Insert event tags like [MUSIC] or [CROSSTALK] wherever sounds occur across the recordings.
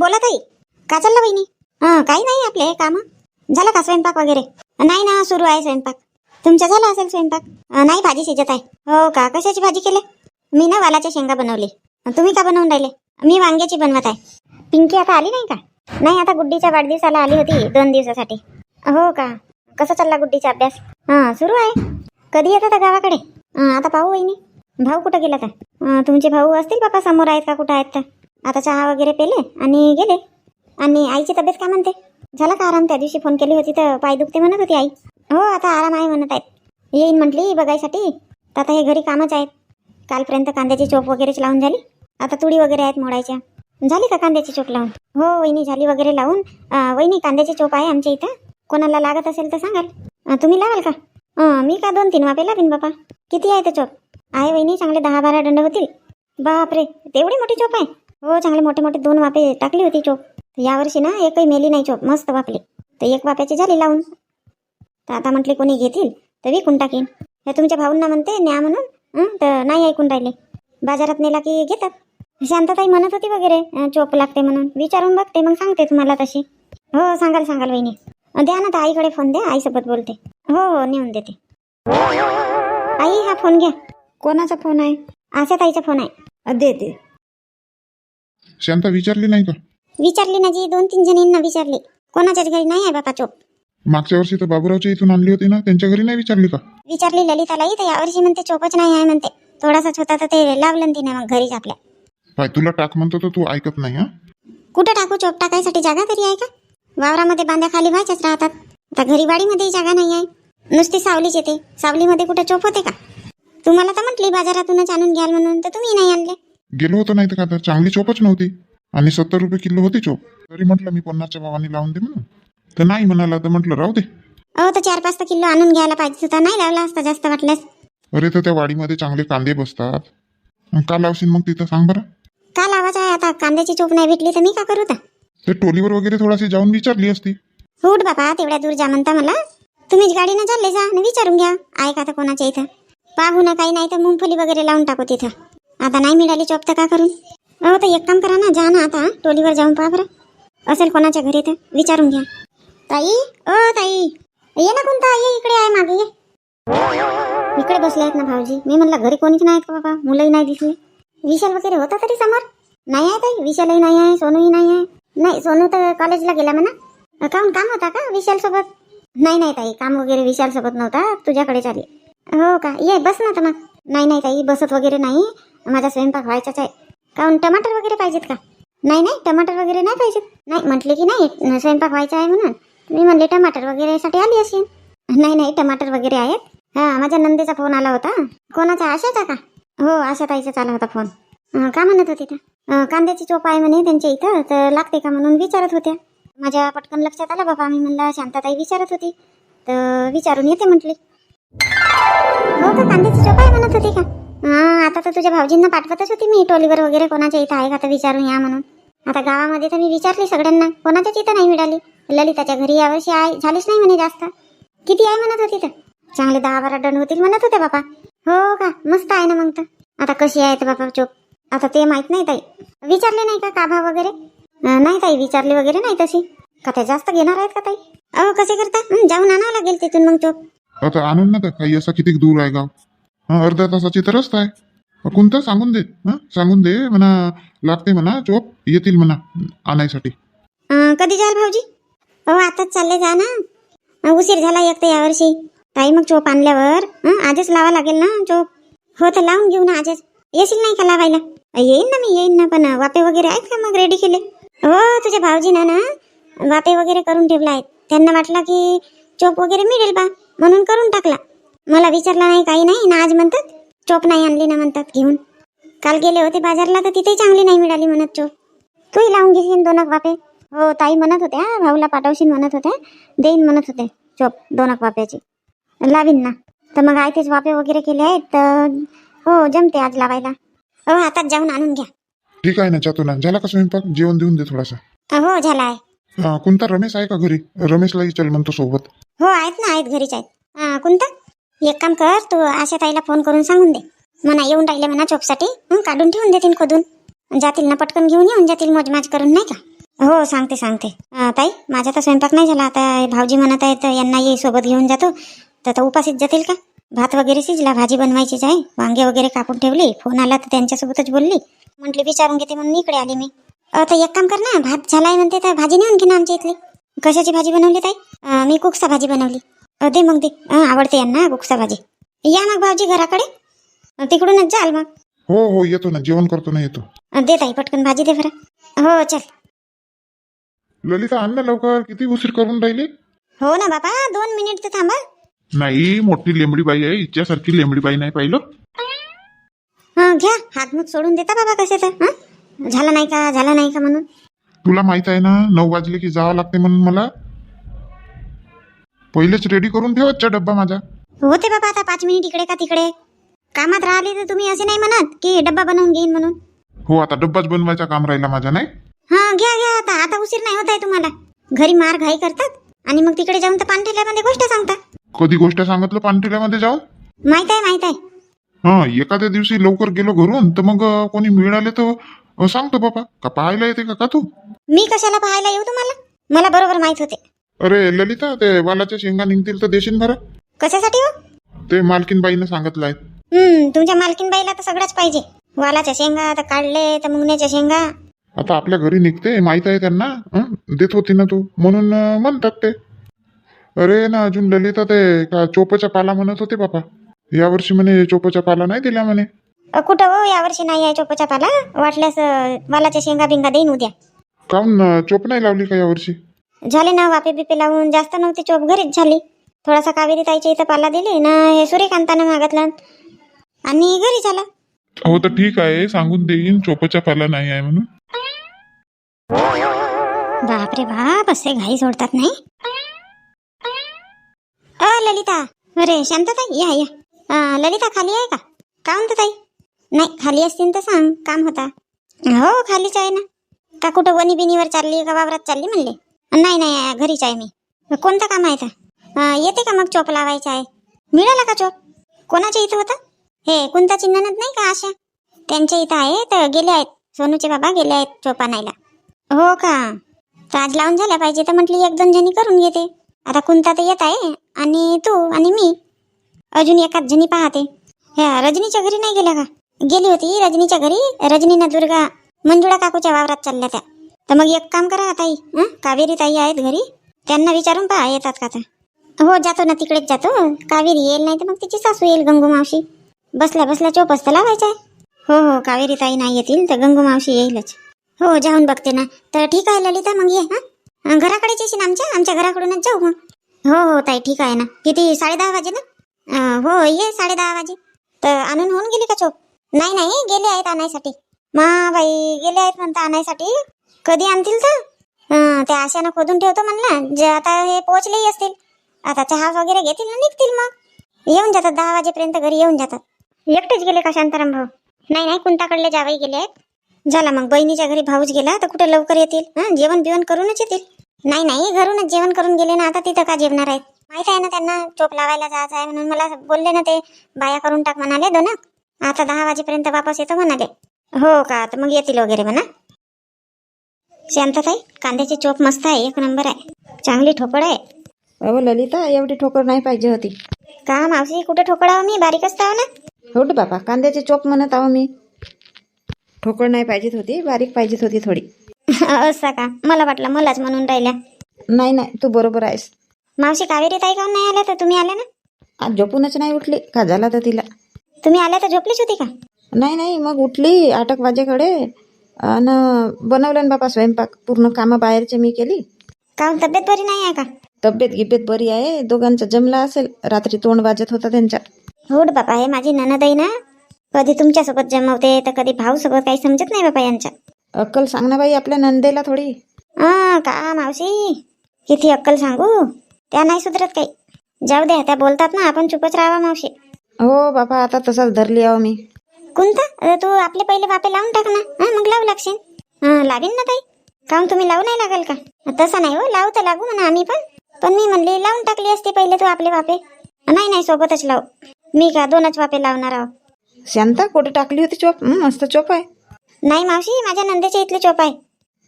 बोला ताई का चाललं बहिणी हां काही नाही आपले काम. झालं का स्वयंपाक वगैरे? नाही ना सुरू आहे स्वयंपाक. तुमचा झाला असेल स्वयंपाक? नाही भाजी शिजत आहे. हो का? कशाची भाजी केली? मी ना वालाच्या शेंगा बनवली. तुम्ही का बनवून राहिले? मी वांग्याची बनवत आहे. पिंकी आता आली नाही का? नाही आता गुड्डीच्या वाढदिवसाला आली होती दोन दिवसासाठी. हो का? कसा चालला गुड्डीचा अभ्यास? हां सुरू आहे. कधी येतात गावाकडे? आता पाहू वहिनी. भाऊ कुठं गेला का तुमचे भाऊ असतील बापा? समोर आहेत का? कुठं आहेत तर? आता चहा वगैरे पेले आणि गेले. आणि आईची तब्येत काय म्हणते? झाला का आराम? त्या दिवशी फोन केली होती तर पाय दुखते म्हणत होती आई. हो आता आराम आहे म्हणत आहेत. येईन म्हटली बघायसाठी. तर आता हे घरी कामच आहेत. कालपर्यंत कांद्याची चोप वगैरेच लावून झाली. आता तुडी वगैरे आहेत मोडायच्या. झाली का कांद्याची चोप लावून? हो वहिनी झाली वगैरे लावून. वहिनी कांद्याची चोप आहे आमच्या इथं. कोणाला लागत असेल तर सांगाल. तुम्ही लावाल का? मी का दोन तीन वापे लावीन बापा? किती आहे ते चोप? आहे वहिनी चांगले दहा बारा दंड होतील. बापरे तेवढी मोठी चोप आहे. हो चांगले मोठे मोठे दोन वापे टाकली होती चोप. यावर्षी ना एकही मेली नाही चोप मस्त वापली तर एक वाप्याची झाली लावून. तर आता म्हटले कोणी घेतील तर विकून टाकीन. हे तुमच्या भाऊंना म्हणते न्या म्हणून. तर नाही ऐकून राहिले. बाजारात नेला की घेतात. शांतताई म्हणत होती वगैरे चोप लागते म्हणून. विचारून बघते मग सांगते तुम्हाला तशी. हो सांगाल सांगाल वहिनी. द्या ना तर आईकडे फोन द्या आईसोबत बोलते. हो हो नेऊन देते. आई हा फोन घ्या. कोणाचा फोन आहे? आशा ताईचा फोन आहे. दे दे शांता विचारली नाही का? विचारली ना जी दोन तीन जणींना विचारली. कोणाच्याच घरी नाही आहे बापा चोप मागच्या वर्षी तर बाबूरावच्या इथून आणली होती ना त्यांच्या घरी नाही विचारली का? विचारली ललितालाही तर यावर्षी म्हणते चोपच नाही आहे म्हणते. थोडासाच होता तर ते लावलं तिने मग घरीच आपल्या. पाय तुला टाक म्हणतो तर तू ऐकत नाही हा? कुठं टाकू चोप? टाकायसाठी जागा तरी आहे का? वावरामध्ये बांध्या खाली व्हायच्याच राहतात. आता घरी वाडीमध्ये जागा नाही आहे. नुसती सावलीच येते. सावलीमध्ये कुठं चोप होते का? तुम्हाला तर म्हटली बाजारातूनच आणून घ्याल म्हणून तर तुम्ही नाही आणले. गेलो होतो नाही तर का तर चांगली चोपच नव्हती. आणि सत्तर रुपये किलो होती चोप. तरी म्हटलं मी पन्नासच्या भावाने लावून दे म्हणून. तर नाही म्हणाला तर म्हटलं राहू दे. अहो तर चार पाच तर किलो आणून घ्यायला पाहिजे होता. नाही लावला असता जास्त वाटल्यास. अरे तर त्या वाडीमध्ये चांगले कांदे बसतात. का लावशील मग तिथं सांग बरं. का लावायचं आहे आता? कांद्याची चोप नाही भेटली तर मी का करू तर ते टोलीवर वगैरे थोडाशी जाऊन विचारली असती. उठ बाबा तेवढ्या दूर जा म्हणता मला. तुम्हीच गाडीनं चालले जा आणि विचारून घ्या. आहे का तर कोणाच्या इथं? पाहू ना काही नाही तर मुंगफली वगैरे लावून टाकू तिथं. आता नाही मिळाली जॉब तर का करू? अहो तर एक काम करा ना जा ना आता टोलीवर जाऊन पहा बरं. असेल कोणाच्या घरी तर विचारून घ्या. ताई ओ ताई ये ना कोणता ये इकडे आहे मागे ये. इकडे बसले आहेत ना भाऊजी. मी म्हणलं घरी कोणीच नाहीत का बाबा? मुलंही नाही दिसली. विशाल वगैरे होता तरी समोर? नाही आहे ताई विशालही नाही आहे सोनूही नाही आहे. नाही सोनू तर कॉलेजला गेला म्हणा. काऊन काम होता का विशाल सोबत? नाही नाही ताई काम वगैरे विशाल सोबत नव्हता तुझ्याकडे चालले हो का? ये बस ना तर मग. नाही नाही ताई बसत वगैरे नाही. माझा स्वयंपाक व्हायचाच आहे. काहून टमाटर वगैरे पाहिजेत का? नाही नाही टमाटर वगैरे नाही पाहिजेत. नाही म्हटले की नाही स्वयंपाक व्हायचा आहे म्हणून. मी म्हणले टमाटर वगैरेसाठी आली असेल. नाही नाही टमाटर वगैरे आहेत. हा माझ्या नंदेचा फोन आला होता. कोणाचा? आशाचा का? हो आशा ताईचाच आला होता फोन का म्हणत होती त्या? कांद्याची चोप आहे म्हणे त्यांच्या इथं तर लागते का म्हणून विचारत होत्या. माझ्या पटकन लक्षात आलं बाबा मी म्हणलं. शांताताई विचारत होती. तर विचारून येते म्हटली. हो का? कांद्याची चोप आहे म्हणत होती का? हा आता तर तुझ्या भाऊजींना पाठवतच होती मी टोलीवर वगैरे कोणाच्या इथं आहे का तर विचारून या म्हणून. आता गावामध्ये तर मी विचारली सगळ्यांना कोणाच्याच इथं नाही मिळाली. ललिताच्या घरी यावर्षी आहे झालीच नाही म्हणे जास्त. किती आहे म्हणत होती तर? चांगले दहा बारा डन होतील म्हणत होते बापा. हो का? मस्त आहे ना मग तर. आता कशी आहे तर बापा चोप. आता ते माहीत नाही ताई. विचारले नाही का काभा वगैरे? नाही ताई विचारले वगैरे नाही तशी. का त्या जास्त घेणार आहेत का ताई? अहो कसे करता? जाऊन आणावं लागेल तिथून मग चोप. आता आणून ना तर काही असा किती दूर आहे गाव? हा अर्ध्या तासाची तर रस्ता आहे कोणतं? सांगून दे. हा सांगून दे म्हणा लागते म्हणा चोप येतील म्हणा आणायसाठी. अं, कधी जाल भाऊजी? हो आताच चालले जा ना. अं, उशीर झाला एक तर यावर्षी. ताई मग चोप आणल्यावर हं, आजच लावा लागेल ना चोप. हो तर लावून घेऊ ना आजच. येशील नाही का लावायला? अं, येईन ना मी येईन ना पण वापे वगैरे आहेत का मग रेडी केले? हो तुझ्या भाऊजीनं ना वापे वगैरे करून ठेवला आहेत. त्यांना वाटलं की चोप वगैरे मिळेल बा म्हणून करून टाकला. मला विचारला नाही काही नाही. ना आज म्हणतात चोप नाही आणली ना म्हणतात घेऊन. काल गेले होते बाजारला तर तिथेही चांगली नाही मिळाली म्हणत चोप. तूही लावून घेशील दोनक वापे हो ताई म्हणत होत्या भाऊला पाठवशील म्हणत होत्या. देईन म्हणत होते चोप दोनक वाप्याची लावीन ना. तर मग आय तेच वापे वगैरे केले आहेत तर हो जमते आज लावायला. हो आताच जाऊन आणून घ्या. ठीक आहे ना चातुना झाला का स्वयंपाक? जेवण देऊन दे थोडासा. हो झाला आहे. हा, कोणता रमेश आहे का घरी? रमेशलाही चल म्हणतो सोबत. हो आहेत ना आहेत घरीच आहेत. हा कोणता? एक काम कर तू आशा ताईला फोन करून सांगून दे. म्हणा येऊन राहिले म्हणा चोपसाठी काढून ठेवून देतील खोदून. जातील ना पटकन घेऊन येऊन जातील मोजमाज करून नाही का? हो सांगते सांगते. ताई माझा तर स्वयंपाक नाही झाला. आता भाऊजी म्हणत आहेत यांना ये सोबत घेऊन जातो. तर आता जातील का? भात वगैरे शिजला भाजी बनवायचीच आहे. वांगे वगैरे कापून ठेवली. फोन आला तर त्यांच्यासोबतच बोलली. म्हटली विचारून घेते म्हणून इकडे आली मी. तर एक काम कर ना भात झालाय म्हणते तर भाजी नेऊन घे ना आमच्या इथली. कशाची भाजी बनवली ताई? मी कुकसा भाजी बनवली. दे मग दे. अं, आवडते यांना कुकसा भाजी. या मग भाऊजी घराकडे. तिकडूनच जाल मग. हो हो येतो ना. जेवण करतो ना येतो. अं, दे ताई पटकन भाजी दे बरं. हो चल. ललिता आण ना लवकर. किती उशीर करून राहिली? हो ना बाबा दोन मिनिट तर थांबा. नाही मोठी लेंबडी बाई आहे. हिच्यासारखी लेंबडी बाई नाही पाहिलं. हा घ्या. हातमुख सोडून देता बाबा कसे तर हं? झालं नाही का? झालं नाही का म्हणून? तुला माहीत आहे ना नऊ वाजले की जावं लागते म्हणून मला. पहिलेच रेडी करून ठेवतचा डब्बा माझा. होते बाबा आता पाच मिनिट इकडे का तिकडे. कामात राहिले तर तुम्ही असे नाही म्हणत की डब्बा बनवून घेईन म्हणून. हो आता डब्बाच बनवायचा काम राहिला माझा नाही? हा घ्या घ्या आता. आता उशीर नाही होत आहे तुम्हाला. घरी मार घाई करतात आणि मग तिकडे जाऊन तर पानठेल्यामध्ये गोष्ट सांगता. कधी गोष्ट सांगितलं पानटिल्यामध्ये जाऊन माहीत आहे माहीत आहे. हा एखाद्या दिवशी लवकर गेलो घरून तर मग अं, कोणी मिळाले तर अं, सांगतो बाबा. का पाहायला येते का का तू? मी कशाला पाहायला येऊ तुम्हाला? मला बरोबर माहीत होते. अरे ललिता ते वालाच्या शेंगा निघतील तर देशील बरं. कशासाठी हो? ते मालकीन बाईनं सांगितलं आहे हम्म तुमच्या मालकीन बाईला तर सगळंच पाहिजे. वालाच्या शेंगा आता काढले तर मुंगण्याच्या शेंगा. आता आपल्या घरी निघते माहीत आहे त्यांना. हं? देत होती ना तू? म्हणून अं, म्हणतात ते. अरे ना अजून ललिता ते का चोपचा पाला म्हणत होते बापा. यावर्षी म्हणे चोपचा पाला नाही दिला म्हणे. अ, कुठं हो? यावर्षी नाही आहे चोपचा पाला? वाटल्यास अ, वालाच्या शेंगा बिंगा देईन उद्या. काऊन अं, चोप नाही लावली का यावर्षी? झाले ना वापे बिपे लावून जास्त नव्हती चोप घरीच झाली. थोडासा कावेरी ताईच्या इथं पाला दिले ना हे सूर्यकांतानं मागितला. आणि घरी झाला हो तर ठीक आहे सांगून देईन चोपचा पाला नाही आहे म्हणून. बापरे बाप असे घाई सोडतात नाही. अ ललिता. अरे शांतताई या या. अ, ललिता खाली आहे का? का म्हणतो ताई? नाही खाली असतील तर सांग काम होता. हो खालीच आहे ना. का कुठं वनी बिनीवर चालली का वावरात चालली म्हणले? नाही नाही घरीच आहे मी. कोणतं काम आहे का येते का मग चोप लावायचा आहे? मिळाला का चोप? कोणाच्या इथं होता? हे कोणता चिन्हनत नाही का आशा? त्यांच्या इथं आहे तर गेले आहेत. सोनूचे बाबा गेले आहेत चोप आणायला. हो का? तर आज लावून झाल्या पाहिजे तर म्हटली एक दोन जणी करून घेते. आता कुंता तर येत आहे आणि तू आणि मी. अजून एकाच जणी पाहते. ह्या रजनीच्या घरी नाही गेल्या का? गेली होती रजनीच्या घरी. रजनीनं दुर्गा मंजुळा काकूच्या वावरात चालल्या त्या. तर मग एक काम करा ताई. हं? कावेरी ताई आहेत घरी. त्यांना विचारून पहा येतात का तर. हो जातो ना तिकडेच जातो. कावेरी येईल नाही तर मग तिची सासू येईल गंगू मावशी. बसल्या बसल्या चोपस तर लावायचा आहे. हो हो कावेरी ताई नाही येतील तर गंगू मावशी येईलच. हो जाऊन बघते ना. तर ठीक आहे ललिता मग ये हा? घराकडेच येशील आमच्या? आमच्या घराकडूनच जाऊ मग. हो हो ताई ठीक आहे ना. किती साडे दहा वाजे ना? हो ये साडे दहा वाजे. तर आणून होऊन गेली का चोप? नाही नाही गेले आहेत आणायसाठी. मा बाई गेले आहेत म्हणता आणायसाठी. कधी आणतील तर? ते त्या आशानं खोदून ठेवतो म्हणला जे आता हे पोहोचलेही असतील. आता चहा वगैरे घेतील ना निघतील मग. येऊन जातात दहा वाजेपर्यंत घरी येऊन जातात. एकटेच गेले का शांताराम भाऊ? नाही नाही कुंताकडले जावई गेले आहेत. झाला मग बहिणीच्या घरी भाऊच गेला तर कुठे लवकर येतील? जेवण बिवण करूनच येतील. नाही नाही घरूनच जेवण करून गेले ना आता तिथं का जेवणार आहेत? माहीत आहे ना त्यांना चोप लावायला जायचं आहे म्हणून मला बोलले ना ते बाया करून टाक म्हणाले दोन. आता दहा वाजेपर्यंत वापस येतो म्हणाले. हो का तर मग येतील वगैरे म्हणा. शांतताई कांद्याची चोप मस्त आहे एक नंबर आहे. चांगली ठोकळ आहे. अहो ललिता एवढी ठोकर नाही पाहिजे होती. का मावशी कुठे ठोकळावं मी? बारीकच ताव ना? हो बाबा कांद्याची चोप म्हणत आहो मी. ठोकर नाही पाहिजेत होती बारीक पाहिजेत होती थोडी. [LAUGHS] असं का? मला वाटलं मलाच म्हणून राहिल्या. नाही नाही तू बरोबर आहेस. मावशी कावेरी ताई काऊन नाही आल्या? तर तुम्ही आल्या ना? आज झोपूनच नाही उठली का झाला तर तिला? तुम्ही आल्या तर झोपलीच होती का? नाही नाही मग उठली आठ एक वाजेकडे. आणि बनवलं ना बाबा स्वयंपाक. पूर्ण कामं बाहेरचे मी केली. काऊन तब्येत बरी नाही आहे का? तब्येत गिब्येत बरी आहे. दोघांचं जमला असेल. रात्री तोंड वाजत होता त्यांच्या हो रे बापा हे माझी ननद आहे ना? कधी तुमच्यासोबत जमवते तर कधी भाऊ सोबत काही समजत नाही बापा यांच्या अक्कल सांग ना बाई आपल्या नंदेला थोडी. आ का मावशी? किती अक्कल सांगू? त्या नाही सुधरत काही. जाऊ द्या त्या बोलतात ना आपण चुपच राहावा मावशी. हो बाबा आता तसाच धरली आहो मी. कोणता? तू आपले पहिले बापे लावून टाक ना. हा मग लावू लागशील. हा लावीन ना ताई. काऊन तुम्ही लावू नाही लागल का? तसं नाही हो लावू तर लागू म्हणा आम्ही पण. पण मी म्हणली लावून टाकली असती पहिले तू आपले बापे नाही नाही सोबतच लावू. मी का दोनच बापे लावणार आहो. शांता कुठे टाकली होती चोप? हं, मस्त चोप आहे. नाही मावशी माझ्या नंदेच्या इथले चोप आहे.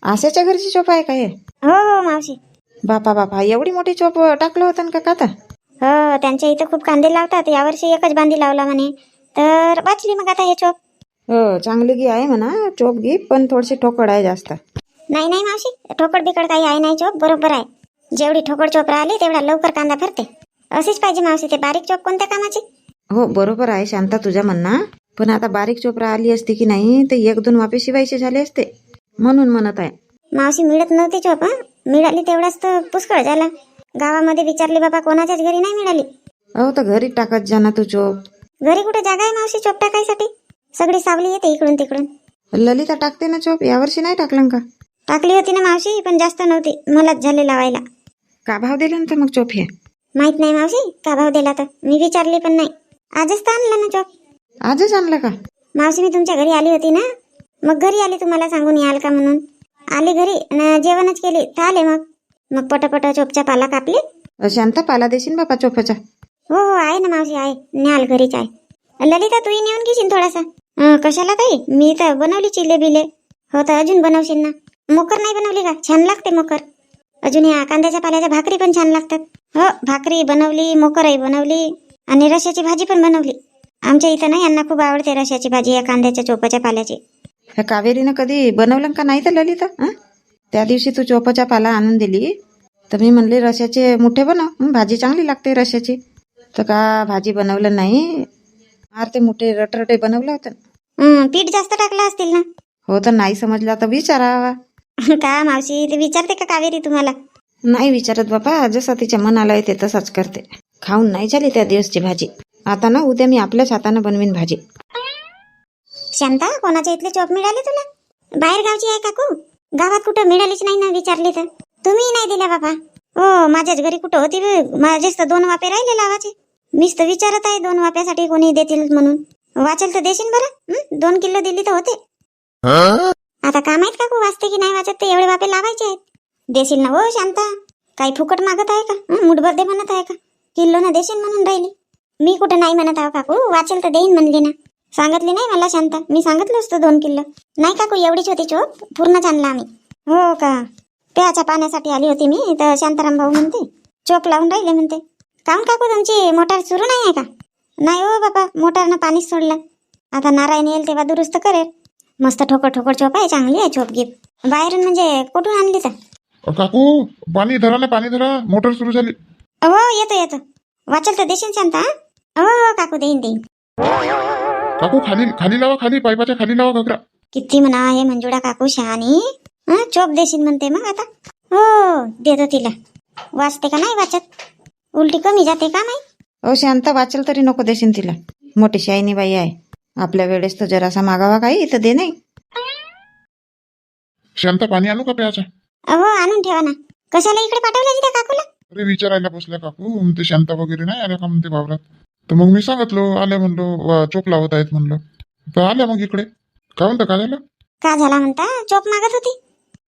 आशाच्या घरची चोप आहे का हे? हो हो मावशी. बापा बापा एवढी मोठी चोप टाकलं होतं का आता हो त्यांच्या इथं खूप कांदे लावतात. यावर्षी एकच बांधी लावला म्हणे. तर वाचली मग आता हे चोप. हो चांगली गी आहे म्हणा चोप गी पण थोडीशी ठोकड आहे जास्त. नाही नाही मावशी ठोकड बिकड काही आहे नाही चोप बरोबर आहे. जेवढी ठोकड चोप राहिली तेवढा लवकर कांदा भरते. अशीच पाहिजे मावशी ते बारीक चोप कोणत्या कामाची? हो बरोबर आहे शांता तुझ्या म्हणणं. पण आता बारीक चोपरा आली असती की नाही तर एक दोन वापे शिवायचे झाले असते. म्हणून म्हणत आहे. मावशी मिळत नव्हती चोप हं? मिळाली तेवढाच तर पुष्कळ झाला. गावामध्ये विचारली बाबा कोणाच्याच घरी नाही मिळाली? अहो तर घरी टाकत जा ना तू चोप. घरी कुठे जागा आहे मावशी चोप टाकायसाठी? सगळी सावली येते इकडून तिकडून. ललिता टाकते ना चोप? यावर्षी नाही टाकलं का? टाकली होती ना मावशी पण जास्त नव्हती. मलाच झाले लावायला. का भाव दिला ना तर मग चोप हे? माहीत नाही मावशी का भाव दिला तर? मी विचारली पण नाही. आजच तर आणलं ना चोप. आजच आणलं का? मावशी मी तुमच्या घरी आली होती ना? मग घरी आली तुम्हाला सांगून याल का म्हणून? आली घरी न जेवणच केली. तर आले मग. मग पटपट चोपच्या पाला कापली. शांता पाला देशील बापा चोपाचा हो हो आहे ना मावशी आहे. न्याल घरीच आहे. ललिता तूही नेऊन घेशील थोडासा. अं, कशाला ताई? मी तर बनवली चिले बिले. हो तर अजून बनवशील ना. मोकर नाही बनवली का? छान लागते मोकर. अजून ह्या कांद्याच्या पाल्याच्या भाकरी पण छान लागतात. हो भाकरी बनवली मोकरही बनवली आणि रश्याची भाजी पण बनवली. आमच्या इथं ना यांना खूप आवडते रश्याची भाजी या कांद्याच्या चोपाच्या पाल्याची. ह्या कावेरीनं कधी बनवलं का नाही तर ललिता? हं? त्या दिवशी तू चोपाचा पाला आणून दिली. तर मी म्हणले रश्याचे मुठे बनव. हं, भाजी चांगली लागते रश्याची. तर का भाजी बनवलं नाही? आर ते मुठे रटरटे बनवलं होतं हं, पीठ जास्त टाकलं असतील ना? हो तर नाही समजला तर विचारावा. [LAUGHS] का मावशी ते विचारते का कावेरी तुम्हाला? नाही विचारत बापा जसं तिच्या मनाला येते तसाच करते. खाऊन नाही झाली त्या दिवसची भाजी. आता ना उद्या मी आपल्याच हातानं बनवीन भाजी. शांता कोणाच्या इथले चोप मिळाले तुला? बाहेर गावची आहे काकू? गावात कुठं मिळालीच नाही ना विचारली तर. तुम्ही नाही दिल्या बाबा हो माझ्याच घरी कुठं होती? माझेच तर दोन वापे राहिले लावाचे. मीच तर विचारत आहे दोन वाप्यासाठी कोणी देतील म्हणून. वाचेल तर देशील बरं? दोन किलो दिली तर होते. आता का माहीत काकू वाचते की नाही वाचत ते एवढे वापे लावायचे आहेत? देशील ना हो शांता? काही फुकट मागत आहे का? मुठभर दे म्हणत आहे का? किलो ना देशील म्हणून राहिली. मी कुठं नाही म्हणत आहो काकू वाचेल तर देईन म्हणली ना. सांगितली नाही मला शांता? मी सांगितलं असतं दोन किलो नाही काकू एवढीच होती चोप. पूर्णच आणला आम्ही. हो का? प्याच्या पाण्यासाठी आली होती मी तर शांताराम भाऊ म्हणते चोप लावून राहिले म्हणते. काऊन काकू तुमची मोटार सुरू नाही आहे का? नाही हो बाबा मोटारनं पाणीच सोडलं. आता नारायण येईल तेव्हा दुरुस्त करेल. मस्त ठोकर ठोकर चोप आहे चांगली आहे चोप गिफ्ट बाहेरून म्हणजे कुठून आणली तर? काकू पाणी धरा ना पाणी धरा. मोटर सुरू झाली. हो येतो येतो. वाचल तर देशील शांता? हो हो काकू देईन देईन. काकू खाली खाली लावा खाली. पाईपाच्या खाली लावा घगरा. किती म्हणा हे मंजुळा काकू शहाणी. हं, चोप देशील म्हणते मग आता? हो देतो तिला. वाचते का नाही वाचत? उलटी कमी जाते का नाही? अहो शांता वाचेल तरी नको देशील तिला. मोठी शाईनी बाई आहे. आपल्या वेळेस तर जरासा मागावा काही तर दे नाही. शांता पाणी आणू का प्याचा अहो आणून ठेवा ना. कशाला इकडे पाठवलं त्या काकूला? अरे विचारायला बसल्या काकू. ते शांता वगैरे नाही आल्या का म्हणते वावरात? तर मग मी सांगितलो आल्या म्हणलो वा, चोप लावत आहेत म्हणलं. तर आल्या मग इकडे. काय म्हणतं काय झालं? का झाला म्हणता? चोप मागत होती?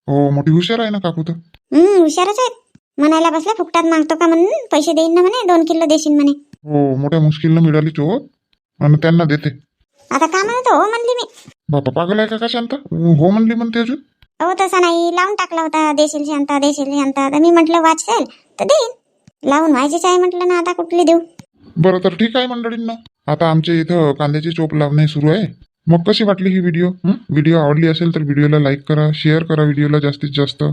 हो मोठी हुशार आहे ना काकू तर. हम्म हुशारच आहेत. म्हणायला बसला फुकटात मागतो का म्हणून? पैसे देईन ना म्हणे दोन किलो देशील म्हणे. हो मोठ्या मुश्किलनं मिळाली चोप आणि त्यांना देते. आता का म्हणत? हो म्हणली मी. बापा पागल आहे का का शांता? हो म्हणली म्हणते अजून. अहो तसा नाही. लावून टाकला होता देशील शांता देशील शांता. तर मी म्हटलं वाचेल तर देईन. लावून व्हायचीच आहे म्हटलं ना आता कुठली देऊ? बरं तर ठीक आहे मंडळींना. आता आमच्या इथं कांद्याची चोप लावणे सुरू आहे. मग कशी वाटली ही व्हिडिओ? व्हिडिओ आवडली असेल तर व्हिडिओला लाईक करा शेअर करा व्हिडिओला जास्तीत जास्त.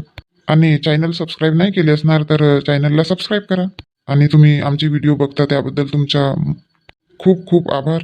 आणि चॅनल सबस्क्राईब नाही केले असणार तर चॅनलला सबस्क्राईब करा. आणि तुम्ही आमची व्हिडिओ बघता त्याबद्दल तुमचा खूप खूप आभार.